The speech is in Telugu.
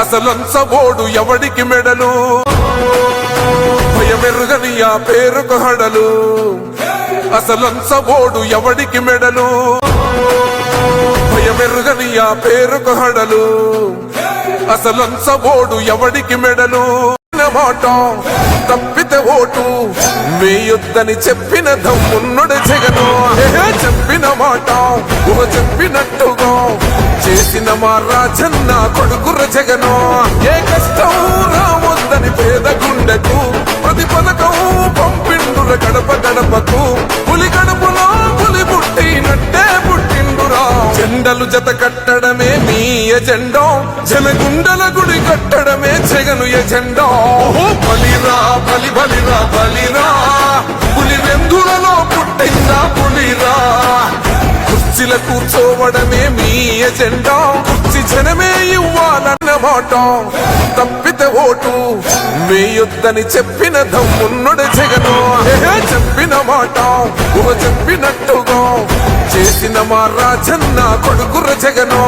అసలంచబోడు ఎవడికి మెడలు? భయమెరుగని ఆ పేరుకు హడలు. అసలంచబోడు ఎవడికి మెడలు? భయమెరుగని ఆ పేరుకు హడలు. అసలంచబోడు ఎవడికి మెడలు? మాట తప్పితే ఓటు వేయొద్దని చెప్పిన దమ్మున్నుడు జగను. మా రాజన్న కొడుకుర జగనో. ఏ కష్టం రావద్దని పేద గుండెకు ప్రతి పథకం పంపిండుర గడప గడపకు. పులి గడపలో పులి పుట్టినట్టే పుట్టిండురా. జెండలు జత కట్టడమే మీ ఎజెండో. జనగుండల గుడి కట్టడమే జగను ఎజెండో. పలి బలి కుర్చీల కూర్చోవడమే మీ ఎజెండా. కుర్చీ జనమే ఇవ్వాలన్న మాట తప్పితే ఓటు వేయొద్దని చెప్పిన దమ్మున్నడు జగను. చెప్పిన మాట ఊహ చెప్పినట్టుగా. చేసిన మా రాజన్న కొడుకుర జగను.